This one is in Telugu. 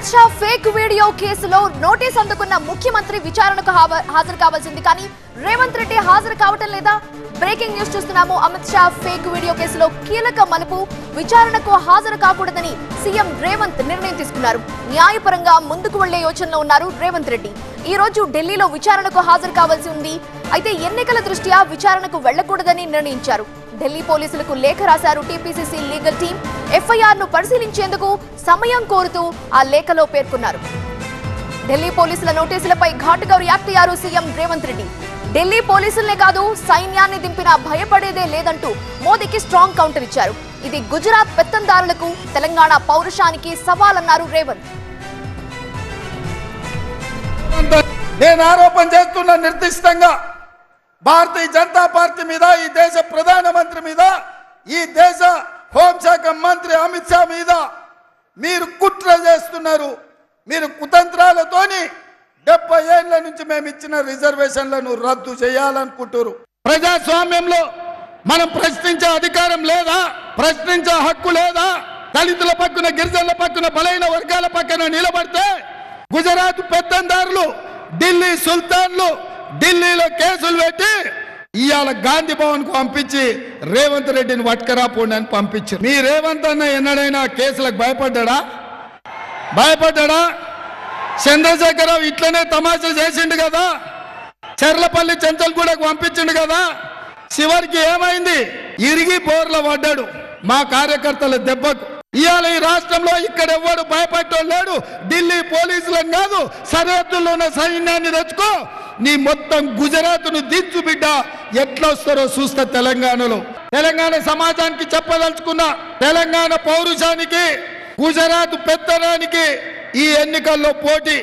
అమిత్ షా ఫేక్ వీడియో కేసులో నోటీస్ అందుకున్న ముఖ్యమంత్రి విచారణకు హాజరు కావాల్సింది. కానీ రేవంత్ రెడ్డి హాజరు కావటం లేదా? బ్రేకింగ్ న్యూస్ చూస్తున్నాము. అమిత్ షా ఫేక్ వీడియో కేసులో కీలక మలుపు విచారణకు హాజరు కాకూడదని సీఎం రేవంత్ నిర్ణయం తీసుకున్నారు. న్యాయపరంగా ముందుకు వెళ్ళే యోచనలో ఉన్నారు రేవంత్ రెడ్డి. ఈ రోజు ఢిల్లీలో విచారణకు హాజరు కావాల్సి ఉంది. అయితే ఎన్నికల దృష్ట్యా విచారణకు వెళ్ళకూడదని నిర్ణయించారు. ఢిల్లీ పోలీసులకు లేఖ రాశారు టీపీసీసీ లీగల్ టీం ఎఫ్ఐఆర్ను పరిశీలించేందుకు సమయం కోరుతూ ఆ లేఖలో పేర్కొన్నారు. ఢిల్లీ పోలీసుల నోటీసులపై ఘాటుగా రియాక్ట్ అయ్యారు సీఎం రేవంత్ రెడ్డి. ఢిల్లీ పోలీసులనే కాదు సైన్యాన్ని దింపినా భయపడేదే లేదంటూ మోదీకి స్ట్రాంగ్ కౌంటర్ ఇచ్చారు. ఇది గుజరాత్ పెత్తందారులకు తెలంగాణ పౌరుషానికి సవాలన్నారు రేవంత్. నేను ఆరోపణ చేస్తున్న నిర్దిష్టంగా భారతీయ జనతా పార్టీ మీద ఈ దేశ ప్రధానమంత్రి మీద ఈ దేశ హోంశాఖ మంత్రి అమిత్ షా మీద మీరు కుట్ర చేస్తున్నారు. మీరు కుతంత్రాలతోని డెబ్బై ఏళ్ళ నుంచి మేము ఇచ్చిన రిజర్వేషన్లను రద్దు చేయాలనుకుంటున్నారు ప్రజాస్వామ్యంలో మనం ప్రశ్నించే అధికారం లేదా? ప్రశ్నించే హక్కు లేదా? దళితుల పక్కన గిరిజనుల పక్కన బలైన వర్గాల పక్కన నిలబడితే గుజరాత్ పెత్తందారులు ఢిల్లీ సుల్తాన్లు ఢిల్లీలో కేసులు పెట్టి ఇవాళ గాంధీ భవన్కు పంపించి రేవంత్ రెడ్డిని పట్టుకరాపోండి అని పంపించారు. మీ రేవంత్ అన్న ఎన్నడైనా కేసులకు భయపడ్డా భయపడ్డా చంద్రశేఖరరావు ఇట్లనే తమాషా చేసిండు కదా? చెర్లపల్లి చెంచల్గూడకు పంపించిండు కదా? చివరికి ఏమైంది? ఇరిగి బోర్లో పడ్డాడు మా కార్యకర్తల దెబ్బకు. ఇవాళ ఈ రాష్ట్రంలో ఇక్కడ ఎవ్వడు భయపడ్డం లేడు. ఢిల్లీ పోలీసులను కాదు. సరిహద్దుల్లో ఉన్న సైన్యాన్ని తెచ్చుకో. నీ మొత్తం గుజరాత్ను దించు బిడ్డ. ఎట్లా వస్తారో చూస్తా తెలంగాణలో. తెలంగాణ సమాజానికి చెప్పదలుచుకున్నా. తెలంగాణ పౌరుషానికి గుజరాత్ పెత్తనానికి ఈ ఎన్నికల్లో పోటీ